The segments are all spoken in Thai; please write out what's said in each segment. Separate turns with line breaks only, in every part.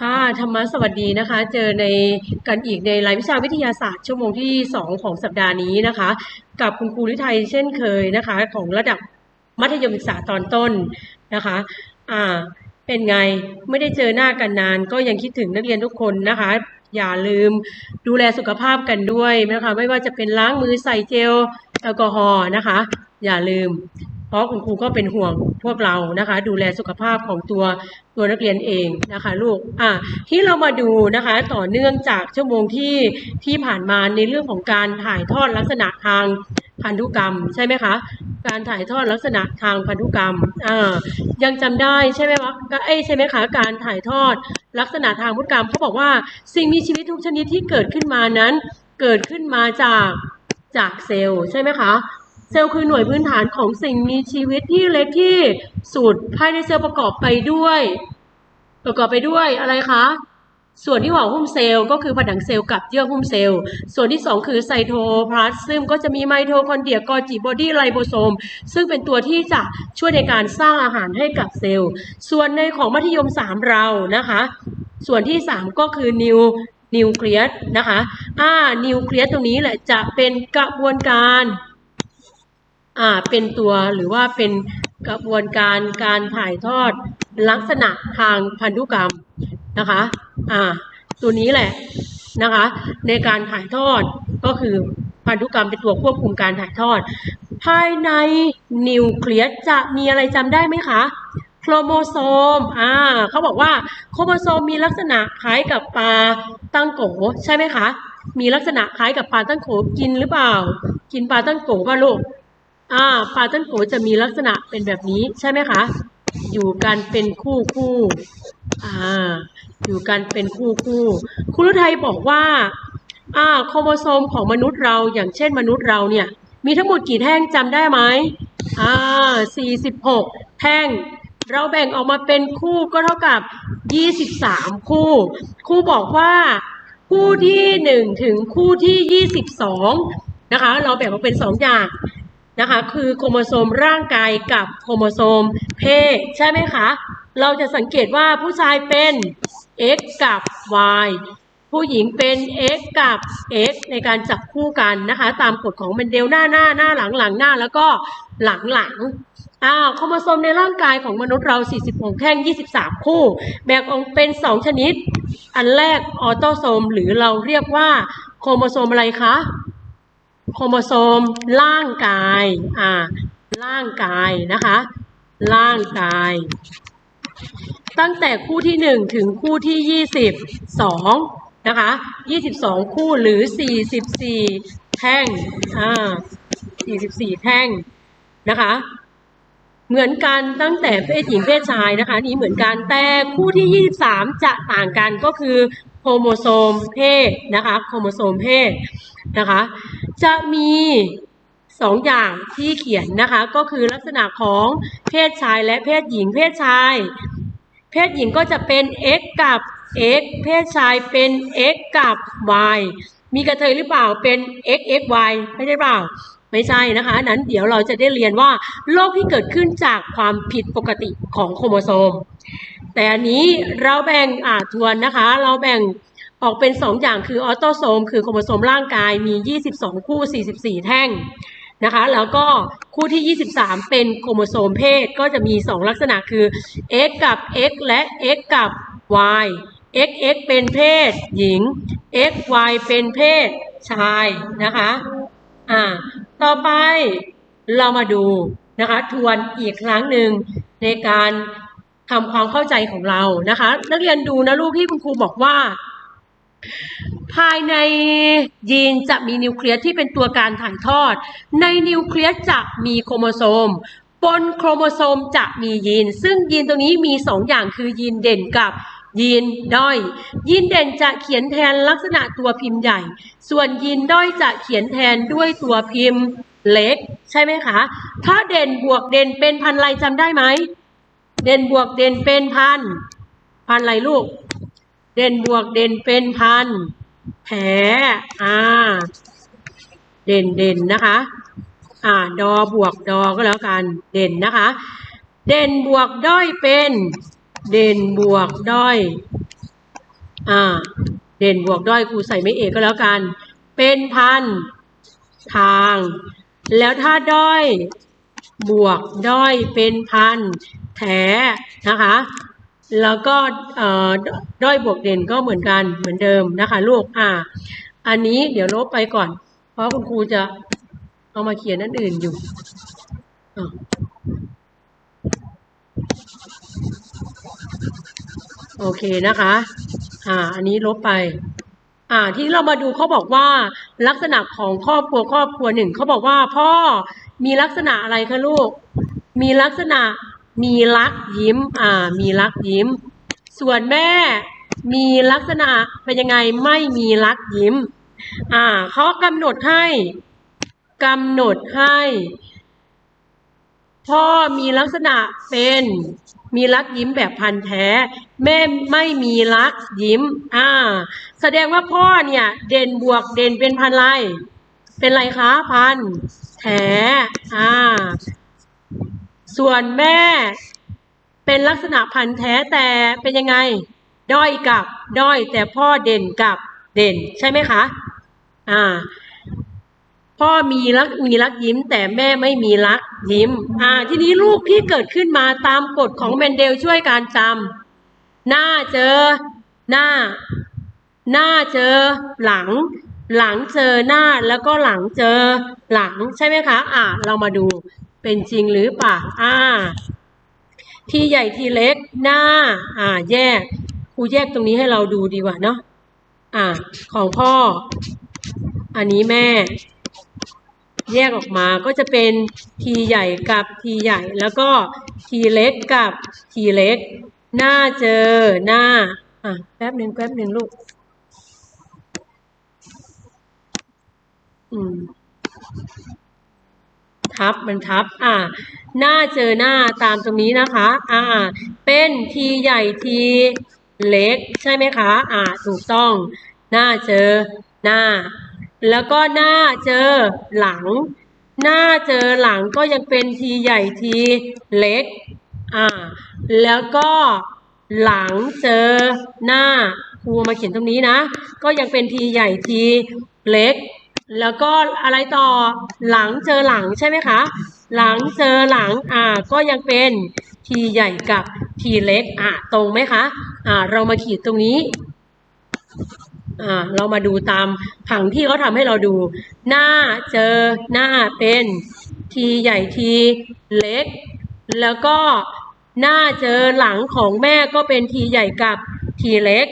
ค่ะธรรมะสวัสดีนะคะ เจอในกันอีกในรายวิชาวิทยาศาสตร์ชั่วโมงที่ 2 ของสัปดาห์นี้นะคะ กับคุณครูลิไทยเช่นเคยนะคะ ของระดับมัธยมศึกษาตอนต้นนะคะอ่าเป็นไงไม่ได้เจอหน้ากันนาน ก็ยังคิดถึงนักเรียนทุกคนนะคะ อย่าลืมดูแลสุขภาพกันด้วยนะคะ ไม่ว่าจะเป็นล้างมือใส่เจลแอลกอฮอล์นะคะ อย่าลืม เพราะคุณครูก็เป็นห่วงพวกเรานะคะ ดูแลสุขภาพของตัวตัวนักเรียนเองนะคะลูกอะที่เรามาดูนะคะต่อเนื่องจากชั่วโมงที่ที่ผ่านมาในเรื่องของการถ่ายทอดลักษณะทางพันธุกรรมใช่ไหมคะ การถ่ายทอดลักษณะทางพันธุกรรมอ่ายังจำได้ใช่ไหมวะเอ้ใช่ไหมคะ การถ่ายทอดลักษณะทางพันธุกรรมเขาบอกว่าสิ่งมีชีวิตทุกชนิดที่เกิดขึ้นมานั้น เกิดขึ้นมาจากจากเซลล์ใช่ไหมคะ เซลล์คือหน่วยพื้นฐานของสิ่งมีชีวิตที่เล็กที่สุดภายในเซลล์ประกอบไปด้วย ประกอบไปด้วยอะไรคะส่วนที่ห่อหุ้มเซลล์ก็คือผนังเซลล์กับเยื่อหุ้มเซลล์ ส่วนที่ 2 คือไซโทพลาสซึมก็จะมีไมโทคอนเดรียกอจิบอดี้ไลโบโซม ซึ่งเป็นตัวที่จะช่วยในการสร้างอาหารให้กับเซลล์ ส่วนในของมัธยม 3 เรานะคะ ส่วนที่ 3 ก็คือนิวนิวเคลียสนะคะอ่านิวเคลียสตรงนี้แหละจะเป็นกระบวนการ เป็นตัวหรือว่าเป็นกระบวนการการถ่ายทอดลักษณะทางพันธุกรรมนะคะอ่าตัวนี้แหละนะคะในการถ่ายทอดก็คือพันธุกรรมเป็นตัวควบคุมการถ่ายทอด ภายในนิวเคลียสจะมีอะไรจำได้ไหมคะโครโมโซม อ่า เขาบอกว่าโครโมโซมมีลักษณะคล้ายกับปลาตั้งโกใช่ไหมคะ มีลักษณะคล้ายกับปลาตั้งโกกินหรือเปล่า กินปลาตั้งโกป่ะลูก อ่าปลาตั้งโกจะมีลักษณะเป็นแบบนี้ใช่ไหมคะ อยู่กันเป็นคู่คู่อ่าอยู่กันเป็นคู่คู่ครูรุไทยบอกว่าอ่าโครโมโซมของมนุษย์เราอย่างเช่นมนุษย์เราเนี่ย มีทั้งหมดกี่แท่งจำได้ไหมอ่า46แท่งเราแบ่งออกมาเป็นคู่ก็เท่ากับ 23 คู่ครูบอกว่าคู่ที่ 1 ถึงคู่ที่ 22 นะคะ เราแบ่งออกเป็น 2 อย่าง นะคะคือโครโมโซมร่างกายกับโครโมโซมเพศใช่ไหมคะ เราจะสังเกตว่าผู้ชายเป็น x กับ y ผู้หญิงเป็น x กับ x ในการจับคู่กันนะคะ ตามกฎของเมนเดลหน้าหน้าหน้าหลังหลังหน้าแล้วก็หลังหลังอ้าวโครโมโซมในร่างกายของมนุษย์เรา 46 แท่ง 23 คู่ แบ่งออกเป็น 2 ชนิด อันแรกออโตโซม หรือเราเรียกว่าโครโมโซมอะไรคะ โครโมโซมร่างกายอ่าร่างกายนะคะ ร่างกาย ตั้งแต่คู่ที่ 1 ถึงคู่ที่ 22 นะคะ 22 คู่หรือ 44 แท่งอ่า44 แท่งนะคะเหมือนกันตั้งแต่เพศหญิงเพศชายนะคะ นี่เหมือนกันแต่คู่ที่ 23 จะต่างกันก็คือ โครโมโซมเพศนะคะโครโมโซมเพศนะคะจะมีสองอย่างที่เขียนนะคะก็คือลักษณะของเพศชายและเพศหญิงเพศชาย เพศหญิงก็จะเป็น x กับ x เพศชายเป็น x กับ y มีกระเทยหรือเปล่าเป็น x x y ไม่ใช่เปล่า ไม่ใช่นะคะนั้นเดี๋ยวเราจะได้เรียนว่าโรคที่เกิดขึ้นจากความผิดปกติของโครโมโซม แต่อันนี้เราแบ่งอ่าทวนนะคะ เราแบ่งออกเป็น 2 อย่างคือออโตโซม คือโครโมโซมร่างกายมี 22 คู่ 44 แท่งนะคะ แล้วก็คู่ที่ 23 เป็นโครโมโซมเพศก็จะมี 2 ลักษณะคือ x กับ x และ x กับ y x x เป็นเพศหญิง x y เป็นเพศชายนะคะอ่าต่อไปเรามาดูนะคะ ทวนอีกครั้งหนึ่งในการ ทำความเข้าใจของเรานะคะ นักเรียนดูนะลูกที่คุณครูบอกว่า ภายในยีนจะมีนิวเคลียสที่เป็นตัวการถ่ายทอด ในนิวเคลียสจะมีโครโมโซมบนโครโมโซมจะมียีน ซึ่งยีนตรงนี้มี 2 อย่างคือยีนเด่นกับยีนด้อย ยีนเด่นจะเขียนแทนลักษณะตัวพิมพ์ใหญ่ ส่วนยีนด้อยจะเขียนแทนด้วยตัวพิมพ์เล็ก ใช่ไหมคะ ถ้าเด่นบวกเด่นเป็นพันไรจำได้ไหม เด่นบวกเด่นเป็นพัน พันอะไรลูก เด่นบวกเด่นเป็นพัน แผลอ่า เด่นเด่นนะคะ อ่า ดอบวกดอก็แล้วกัน เด่นนะคะ เด่นบวกด้อยเป็น เด่นบวกด้อย อ่า เด่นบวกด้อยครูใส่ไม่เอกก็แล้วกัน เป็นพัน ทาง แล้วถ้าด้อย บวกด้อยเป็นพันแท้นะคะ แล้วก็ด้อยบวกเด่นก็เหมือนกันเหมือนเดิมนะคะลูกอ่า อันนี้เดี๋ยวลบไปก่อน เพราะคุณครูจะเอามาเขียนอันอื่นอยู่โอเคนะคะ อ่า อันนี้ลบไป อ่า ที่เรามาดูเขาบอกว่าลักษณะของครอบครัวครอบครัวหนึ่งเขาบอกว่าพ่อ มีลักษณะอะไรคะลูก มีลักษณะมีรักยิ้ม อ่า มีรักยิ้ม ส่วนแม่ มีลักษณะเป็นยังไงไม่มีรักยิ้ม อ่าเขากำหนดให้กำหนดให้ พ่อมีลักษณะเป็นมีรักยิ้มแบบพันแท้ แม่ไม่มีรักยิ้ม อ่า แสดงว่าพ่อเนี่ย เด่นบวกเด่นเป็นพันไร เป็นไรคะพัน แท้อ่า ส่วนแม่ เป็นลักษณะพันธุ์แท้แต่เป็นยังไง ด้อยกับ ด้อยแต่พ่อเด่นกับเด่นใช่ไหมคะ อ่า พ่อมีรักมีรักยิ้ม แต่แม่ไม่มีรักยิ้ม อ่า ทีนี้ลูกที่เกิดขึ้นมาตามกฎของแมนเดลช่วยการจำหน้าเจอ หน้า หน้าเจอหลัง หลังเจอหน้าแล้วก็หลังเจอหลังใช่ไหมคะ อ่าเรามาดูเป็นจริงหรือเปล่าอ่า ทีใหญ่ทีเล็กหน้า อ่า แยกครูแยกตรงนี้ให้เราดูดีกว่าเนาะอ่า ของพ่อ อันนี้แม่ แยกออกมาก็จะเป็นทีใหญ่กับทีใหญ่ แล้วก็ทีเล็กกับทีเล็ก หน้าเจอหน้า อะแป๊บหนึ่งแป๊บหนึ่งลูก อืม ทับมันทับ อ่า หน้าเจอหน้าตามตรงนี้นะคะ อ่า เป็นทีใหญ่ทีเล็ก ใช่ไหมคะ อ่า ถูกต้อง หน้าเจอหน้า แล้วก็หน้าเจอหลัง หน้าเจอหลังก็ยังเป็นทีใหญ่ทีเล็ก อ่า แล้วก็หลังเจอหน้าครูมาเขียนตรงนี้นะ ก็ยังเป็นทีใหญ่ทีเล็ก แล้วก็อะไรต่อหลังเจอหลังใช่ไหมคะ หลังเจอหลังอ่าก็ยังเป็นทีใหญ่กับทีเล็กอ่าตรงไหมคะอ่าเรามาขีดตรงนี้อ่าเรามาดูตามผังที่เขาทำให้เราดู หน้าเจอหน้าเป็นทีใหญ่ทีเล็ก แล้วก็หน้าเจอหลังของแม่ก็เป็นทีใหญ่กับทีเล็ก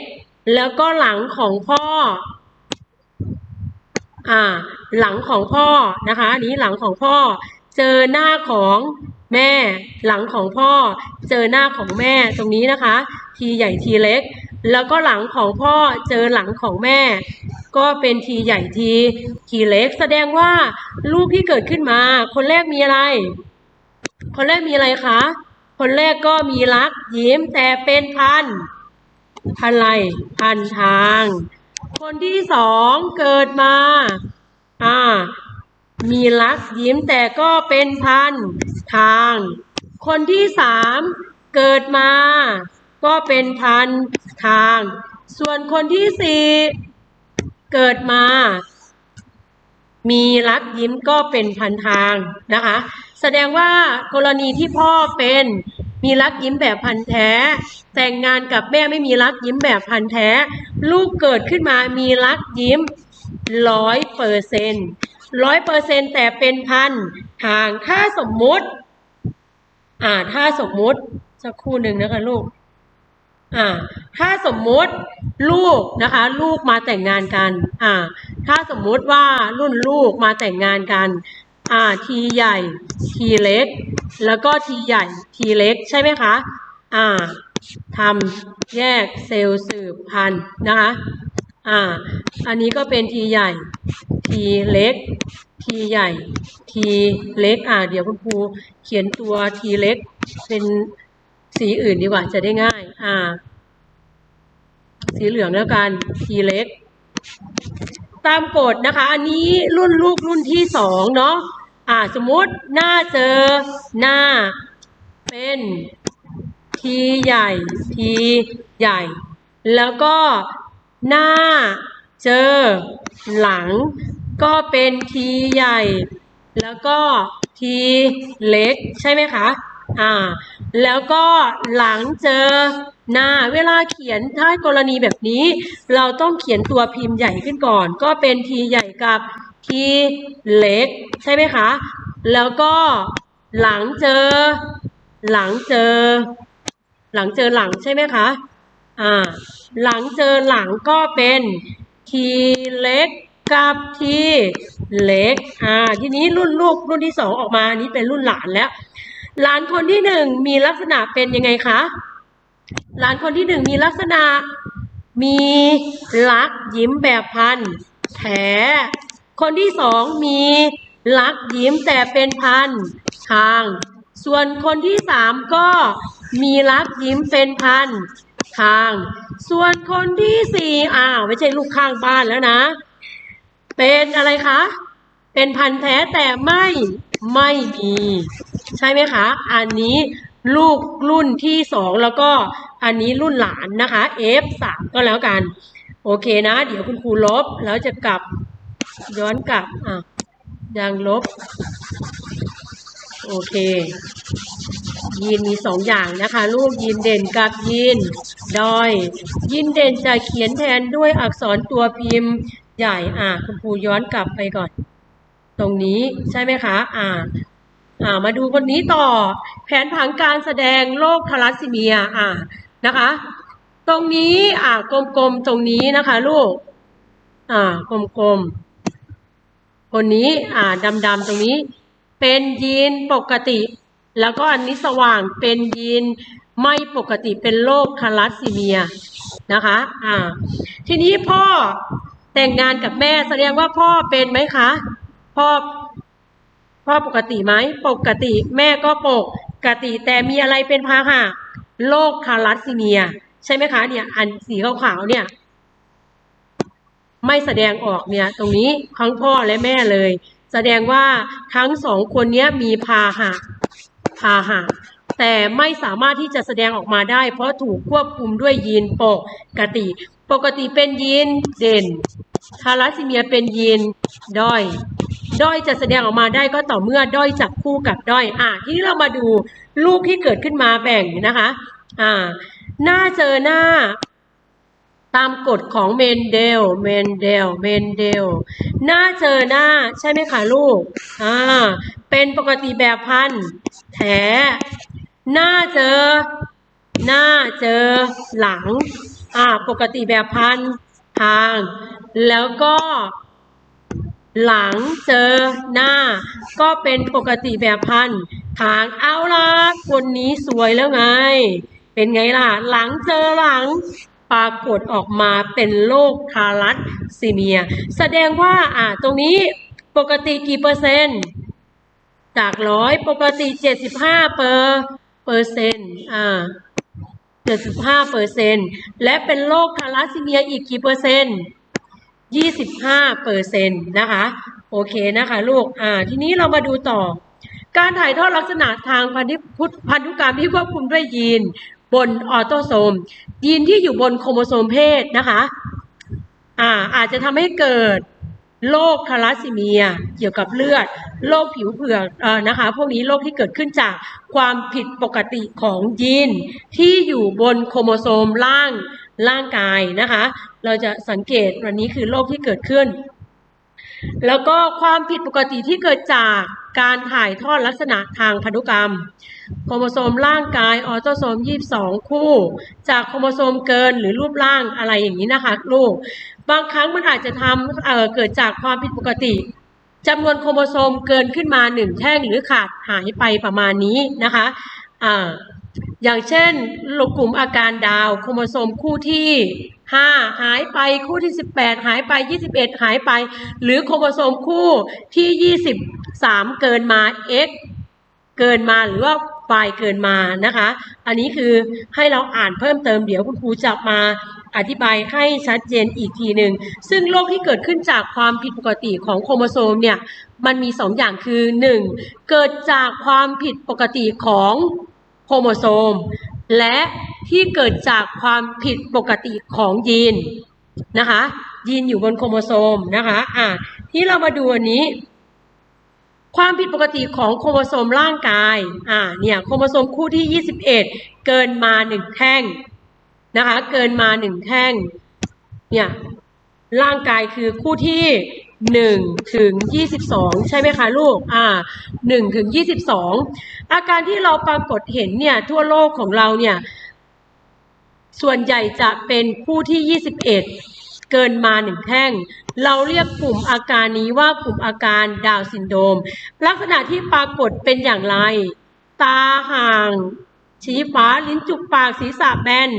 แล้วก็หลังของพ่อ อ่าหลังของพ่อนะคะอันนี้หลังของพ่อ เจอหน้าของแม่ หลังของพ่อ เจอหน้าของแม่ตรงนี้นะคะ ทีใหญ่ทีเล็ก แล้วก็หลังของพ่อเจอหลังของแม่ ก็เป็นทีใหญ่ทีทีเล็ก แสดงว่าลูกที่เกิดขึ้นมา คนแรกมีอะไร คนแรกมีอะไรคะคนแรกก็มีรักยิ้มแต่เป็นพันพันไรพันทาง คนที่สองเกิดมา อ่า มีรักยิ้มแต่ก็เป็นพันทาง คนที่สามเกิดมา ก็เป็นพันทาง ส่วนคนที่สี่เกิดมา มีรักยิ้มก็เป็นพันทางนะคะ แสดงว่ากรณีที่พ่อเป็น มีรักยิ้มแบบพันแท้ แต่งงานกับแม่ไม่มีรักยิ้มแบบพันแท้ ลูกเกิดขึ้นมามีรักยิ้มร้อยเปอร์เซนต์ร้อยเปอร์เซนต์แต่เป็นพันทางถ้าสมมุติ อ่าถ้าสมมุติสักครู่หนึ่งนะคะลูกอ่าถ้าสมมุติลูกนะคะ ลูกมาแต่งงานกัน อ่า ถ้าสมมุติว่ารุ่นลูกมาแต่งงานกัน อ่าทีใหญ่ทีเล็ก แล้วก็ทีใหญ่ทีเล็กใช่ไหมคะอ่าทำแยกเซลล์สืบพันธุ์นะคะอ่าอันนี้ก็เป็นทีใหญ่ทีเล็กทีใหญ่ทีเล็กอ่าเดี๋ยวคุณครูเขียนตัวทีเล็กเป็นสีอื่นดีกว่าจะได้ง่ายอ่าสีเหลืองแล้วกันทีเล็ก ตามกฎนะคะ อันนี้รุ่นลูกรุ่นที่สองเนาะ อ่าสมมติหน้าเจอหน้า เป็นทีใหญ่ทีใหญ่ แล้วก็หน้าเจอหลัง ก็เป็นทีใหญ่ แล้วก็ทีเล็กใช่ไหมคะอ่าแล้วก็หลังเจอหน้าเวลาเขียนถ้ากรณีแบบนี้ เราต้องเขียนตัวพิมพ์ใหญ่ขึ้นก่อน ก็เป็นทีใหญ่กับ ทีเล็ก ใช่ไหมคะ แล้วก็หลังเจอ หลังเจอ หลังเจอหลังใช่ไหมคะอ่าหลังเจอหลังก็เป็นทีเล็กกับทีเล็กอ่าทีนี้รุ่นลูกรุ่นที่สองออกมาอันนี้เป็นรุ่นหลานแล้ว หลานคนที่หนึ่งมีลักษณะเป็นยังไงคะหลานคนที่หนึ่งมีลักษณะมีลักยิ้มแบบพันแถ คนที่สองมีลักยิ้มแต่เป็นพันทาง ส่วนคนที่สามก็มีลักยิ้มเป็นพันทาง ส่วนคนที่สี่อ้าวไม่ใช่ลูกข้างบ้านแล้วนะ เป็นอะไรคะ เป็นพันแท้แต่ไม่ไม่มี ใช่ไหมคะ อันนี้ลูกรุ่นที่สองแล้วก็อันนี้รุ่นหลานนะคะ F3 ก็แล้วกัน โอเคนะ เดี๋ยวคุณครูลบแล้วจะกลับ ย้อนกลับอะยังลบ โอเค ยีนมีสองอย่างนะคะ ลูกยีนเด่นกับยีนดอย ยีนเด่นจะเขียนแทนด้วยอักษรตัวพิมพ์ใหญ่อะคุณครูย้อนกลับไปก่อน ตรงนี้ใช่ไหมคะ อ่าอ่ามาดูคนนี้ต่อ แผนผังการแสดงโรคทาลัสซีเมียอ่านะคะ ตรงนี้อ่ากลมๆตรงนี้นะคะ ลูก อ่ากลมๆ คนนี้อ่าดำๆตรงนี้ เป็นยีนปกติ แล้วก็อันนี้สว่างเป็นยีนไม่ปกติเป็นโรคทาลัสซีเมียนะคะอ่าทีนี้พ่อแต่งงานกับแม่แสดงว่าพ่อเป็นไหมคะพ่อพ่อปกติไหมปกติแม่ก็ปกติแต่มีอะไรเป็นพาหะโรคทาลัสซีเมีย ใช่ไหมคะเนี่ยอันสีขาวๆเนี่ย ไม่แสดงออกเนี่ยตรงนี้ทั้งพ่อและแม่เลย แสดงว่าทั้งสองคนเนี้ยมีพาหะพาหะแต่ไม่สามารถที่จะแสดงออกมาได้ เพราะถูกควบคุมด้วยยีนปกติ ปกติเป็นยีนเด่นทาลัสซีเมียเป็นยีนด้อย ด้อยจะแสดงออกมาได้ก็ต่อเมื่อด้อยจับคู่กับด้อย อะทีนี้เรามาดูลูกที่เกิดขึ้นมาแบ่งนะคะ อ่า หน้าเจอหน้า ตามกฎของเมนเดล เมนเดล เมนเดล หน้าเจอหน้าใช่ไหมคะลูก อ่า เป็นปกติแบบพันแท้หน้าเจอ หน้าเจอหลัง อ่า ปกติแบบพันทาง แล้วก็หลังเจอหน้า ก็เป็นปกติแบบพันทางเอาล่ะคนนี้สวยแล้วไง เป็นไงล่ะ หลังเจอหลัง ปรากฏออกมาเป็นโรคทาลัสซีเมีย แสดงว่าอ่าตรงนี้ปกติกี่เปอร์เซ็นต์ จากร้อยปกติเจ็ดสิบห้าเปอร์เปอร์เซ็นต์อ่าเจ็ดสิบห้าเปอร์เซ็นต์และเป็นโรคทาลัสซีเมียอีกกี่เปอร์เซ็นต์ยี่สิบห้าเปอร์เซ็นต์นะคะโอเคนะคะลูกอ่าทีนี้เรามาดูต่อ การถ่ายทอดลักษณะทางพันธุพันธุกรรมที่ควบคุมด้วยยีน บนออโตโซม ยีนที่อยู่บนโครโมโซมเพศนะคะอ่าอาจจะทำให้เกิดโรคทาลัสซีเมียเกี่ยวกับเลือดโรคผิวเผือกนะคะ พวกนี้โรคที่เกิดขึ้นจากความผิดปกติของยีนที่อยู่บนโครโมโซมล่างร่างกายนะคะ เราจะสังเกตวันนี้คือโรคที่เกิดขึ้น แล้วก็ความผิดปกติที่เกิดจาก การถ่ายทอดลักษณะทางพันธุกรรม โครโมโซมร่างกายออโตโซม 22 คู่ จากโครโมโซมเกินหรือรูปร่างอะไรอย่างนี้นะคะลูก บางครั้งมันอาจจะทำเเกิดจากความผิดปกติจำนวนโครโมโซมเกินขึ้นมาหนึ่งแท่งหรือขาดหายไปประมาณนี้นะคะออย่างเช่นกลุ่มอาการดาวโครโมโซมคู่ที่ 5หายไปคู่ที่18หายไป21หายไป หรือโครโมโซมคู่ที่23เกินมา x เกินมาหรือว่า y เกินมานะคะ อันนี้คือให้เราอ่านเพิ่มเติมเดี๋ยวคุณครูจะมาอธิบายให้ชัดเจนอีกทีหนึ่ง ซึ่งโรคที่เกิดขึ้นจากความผิดปกติของโครโมโซมเนี่ย มันมี2อย่างคือ 1. เกิดจากความผิดปกติของโครโมโซม และที่เกิดจากความผิดปกติของยีนนะคะยีนอยู่บนโครโมโซมนะคะอะที่เรามาดูอันนี้ ความผิดปกติของโครโมโซมร่างกายอ่าเนี่ยโครโมโซมคู่ที่ 21 เกินมาหนึ่งแท่งนะคะเกินมาหนึ่งแท่งเนี่ยร่างกายคือคู่ที่ หนึ่งถึงยี่สิบสองใช่ไหมคะลูก อ่าหนึ่งถึงยี่สิบสองอาการที่เราปรากฏเห็นเนี่ย ทั่วโลกของเราเนี่ย ส่วนใหญ่จะเป็นคู่ที่ยี่สิบเอ็ดเกินมาหนึ่งแท่ง เราเรียกกลุ่มอาการนี้ว่ากลุ่มอาการดาวซินโดม ลักษณะที่ปรากฏเป็นอย่างไร ตาห่างชี้ฟ้าลิ้นจุกปากศีรษะแบน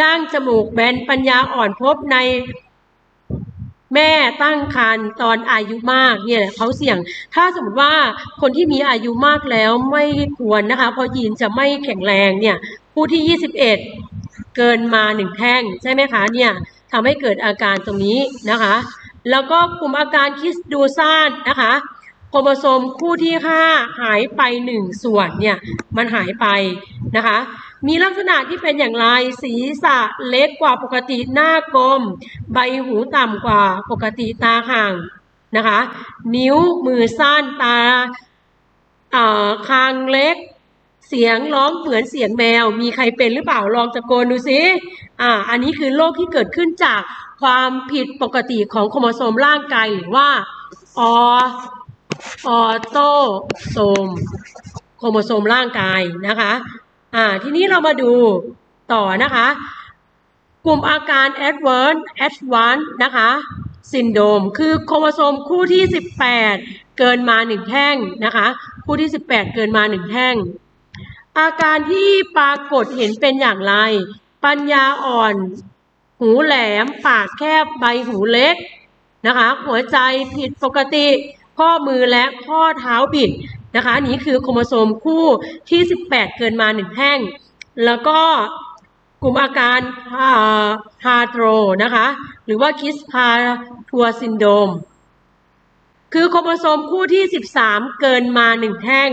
ดั้งจมูกแบนปัญญาอ่อนพบใน แม่ตั้งครรภ์ตอนอายุมากเนี่ยเขาเสี่ยง ถ้าสมมติว่าคนที่มีอายุมากแล้วไม่ควรนะคะ เพราะยีนจะไม่แข็งแรงเนี่ยผู้ที่ 21 เกินมาหนึ่งแท่งใช่ไหมคะเนี่ยทำให้เกิดอาการตรงนี้นะคะ แล้วก็กลุ่มอาการคิสดูซานนะคะโครโมโซมคู่ที่ 5 หายไป 1 ส่วนเนี่ยมันหายไปนะคะ มีลักษณะที่เป็นอย่างไร ศีรษะเล็กกว่าปกติหน้ากลม ใบหูต่ำกว่าปกติตาห่างนะคะ นิ้วมือสั้นตาคางเล็ก เสียงร้องเหมือนเสียงแมว มีใครเป็นหรือเปล่าลองตะโกนดูสิอ่าอันนี้คือโรคที่เกิดขึ้นจากความผิดปกติของโครโมโซมร่างกายหรือว่าอออโตโซมโครโมโซมร่างกายนะคะ อ่าทีนี้เรามาดูต่อนะคะ กลุ่มอาการ adverse advanced นะคะซินโดมคือโครโมโซมคู่ที่ 18 เกินมา 1 แท่งนะคะ คู่ที่ 18 เกินมา 1 แท่ง อาการที่ปรากฏเห็นเป็นอย่างไร ปัญญาอ่อน หูแหลม ปากแคบใบหูเล็กนะคะ หัวใจผิดปกติ ข้อมือและข้อเท้าบิด นะคะอันนี้คือโครโมโซมคู่ที่ 18 เกินมา1แท่ง แล้วก็กลุ่มอาการพาโตรนะคะ หรือว่าคิสพาทัวซินโดม คือโครโมโซมคู่ที่ 13 เกินมา 1 แท่ง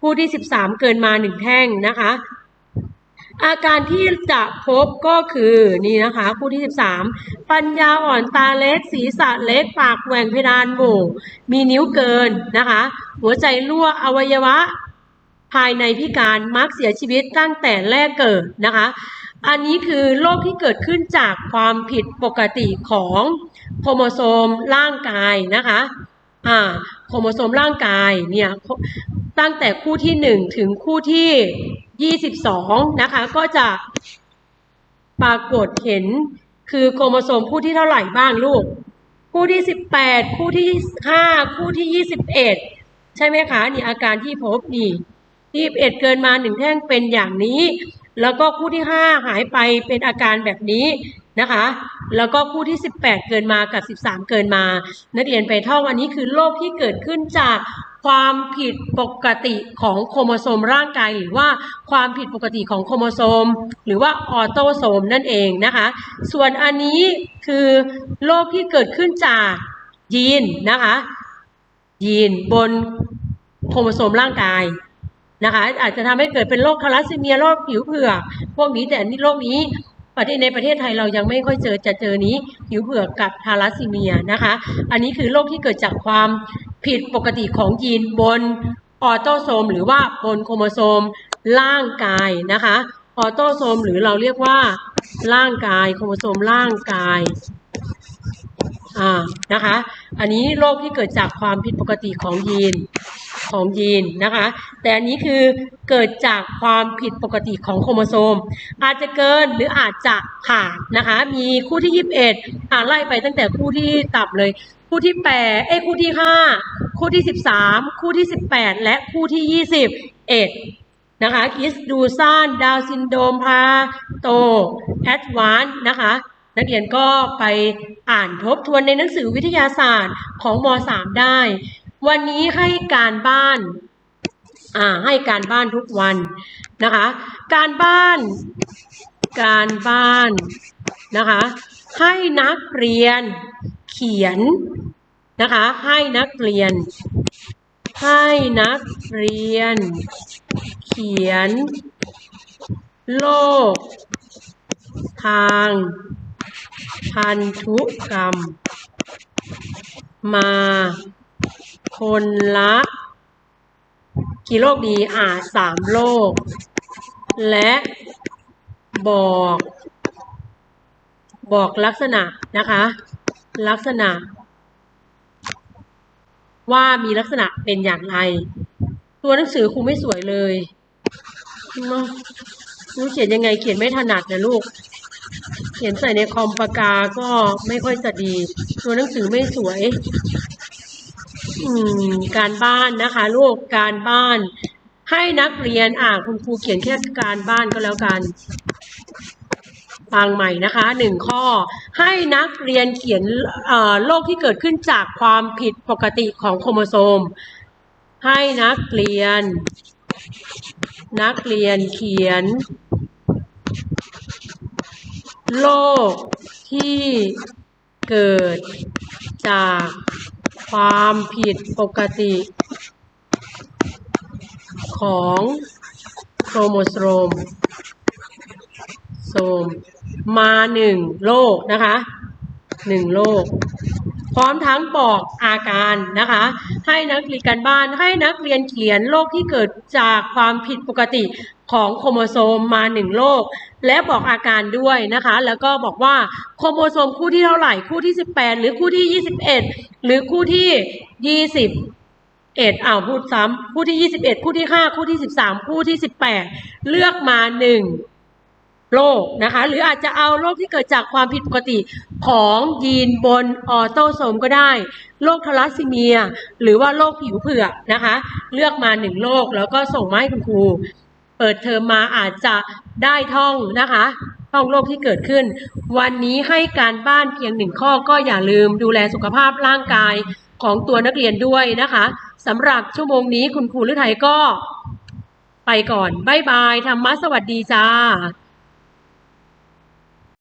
คู่ที่ 13 เกินมา 1 แท่งนะคะ อาการที่จะพบก็คือนี่นะคะคู่ที่ 13 ปัญญาอ่อนตาเล็ก ศีรษะเล็ก ปากแหว่งเพดานหมู่มีนิ้วเกินนะคะ หัวใจรั่วอวัยวะ ภายในพิการมักเสียชีวิตตั้งแต่แรกเกิดนะคะ อันนี้คือโรคที่เกิดขึ้นจากความผิดปกติของโครโมโซมร่างกายนะคะอ่าโครโมโซมร่างกายเนี่ยตั้งแต่คู่ที่หนึ่งถึงคู่ที่ ยี่สิบสองนะคะ ก็จะปรากฏเห็นคือโครโมโซมคู่ที่เท่าไหร่บ้างลูก คู่ที่สิบแปดคู่ที่ห้าคู่ที่ยี่สิบเอ็ดใช่ไหมคะ นี่อาการที่พบนี่ที่เอ็ดเกินมาหนึ่งแท่งเป็นอย่างนี้ แล้วก็คู่ที่ห้าหายไปเป็นอาการแบบนี้นะคะ แล้วก็คู่ที่ 18 เกินมากับ 13 เกินมา นักเรียนไปท่องอันนี้คือโรคที่เกิดขึ้นจาก ความผิดปกติของโครโมโซมร่างกาย หรือว่าความผิดปกติของโครโมโซม หรือว่าออโตโซมนั่นเองนะคะ ส่วนอันนี้คือโรคที่เกิดขึ้นจากยีนนะคะยีนบนโครโมโซมร่างกายนะคะ อาจจะทำให้เกิดเป็นโรคทาลัสซีเมียโรคผิวเผือกพวกนี้แต่นนี้โรคนี้ประเทศในประเทศไทยเรายังไม่ค่อยเจอจะเจอนี้ผิวเผือกกับทาลัสซีเมียนะคะ อันนี้คือโรคที่เกิดจากความ ผิดปกติของยีนบนออโตโซม หรือว่าบนโครโมโซมร่างกายนะคะออโตโซม หรือเราเรียกว่า ร่างกายโครโมโซมร่างกายอ่านะคะ อันนี้โรคที่เกิดจากความผิดปกติของยีน ของยีนนะคะ แต่อันนี้คือเกิดจากความผิดปกติของโครโมโซม อาจจะเกินหรืออาจจะขาดนะคะ มีคู่ที่ 21อ่าไล่ไปตั้งแต่คู่ที่ต่ำเลย คู่ที่8เอ้คู่ที่5คู่ที่13คู่ที่18แปดและคู่ที่21นะคะคิสดูซานดาวซินโดมพาโตแอดวานนะคะนักเรียนก็ไปอ่านทบทวนในหนังสือวิทยาศาสตร์ของม .3 ได้ วันนี้ให้การบ้าน อ่า ให้การบ้านทุกวันนะคะ การบ้าน การบ้านนะคะ ให้นักเรียนเขียนนะคะ ให้นักเรียน ให้นักเรียน เขียน โลก ทางพันธุกรรม มา คนละ กี่โรคดีอ่าสามโรคและบอก บอกลักษณะนะคะ ลักษณะ ว่ามีลักษณะเป็นอย่างไร ตัวหนังสือครูไม่สวยเลยนูเขียนยังไงเขียนไม่ถนัดนะลูก เขียนใส่ในคอมปากกาก็ไม่ค่อยจะดี ตัวหนังสือไม่สวย การบ้านนะคะ ลูกการบ้าน ให้นักเรียนอ่านคุณครูเขียนแค่การบ้านก็แล้วกันฟังใหม่นะคะหนึ่งข้อ ให้นักเรียนเขียนอ่อโรคที่เกิดขึ้นจากความผิดปกติของโครโมโซม ให้นักเรียน นักเรียนเขียนโรคที่เกิดจาก ความผิดปกติ ของโครโมโซมโซม มาหนึ่งโรคนะคะหนึ่งโรคพร้อมทั้งบอกอาการนะคะ ให้นักเรียนการบ้านให้นักเรียนเขียนโรคที่เกิดจากความผิดปกติ ของโครโมโซมมาหนึ่งโรคและบอกอาการด้วยนะคะ แล้วก็บอกว่าโครโมโซมคู่ที่เท่าไหร่คู่ที่ 18 หรือคู่ที่ 21 หรือคู่ที่ 20เอ็ดอ้าวพูดซ้ำคู่ที่ยี่สิบเอ็ดคู่ที่ห้าคู่ที่สิบสามคู่ที่สิบแปดเลือกมาหนึ่งโรคนะคะ หรืออาจจะเอาโรคที่เกิดจากความผิดปกติของยีนบนออโตโซมก็ได้โรคทาลัสซีเมีย หรือว่าโรคผิวเผือกนะคะ เลือกมาหนึ่งโรคแล้วก็ส่งมาให้คุณครู เปิดเทอมมาอาจจะได้ท่องนะคะท่องโรคที่เกิดขึ้น วันนี้ให้การบ้านเพียงหนึ่งข้อก็อย่าลืมดูแลสุขภาพร่างกายของตัวนักเรียนด้วยนะคะสำหรับชั่วโมงนี้คุณครูฤทัยก็ไปก่อน บ๊ายบายธรรมะสวัสดีจ้า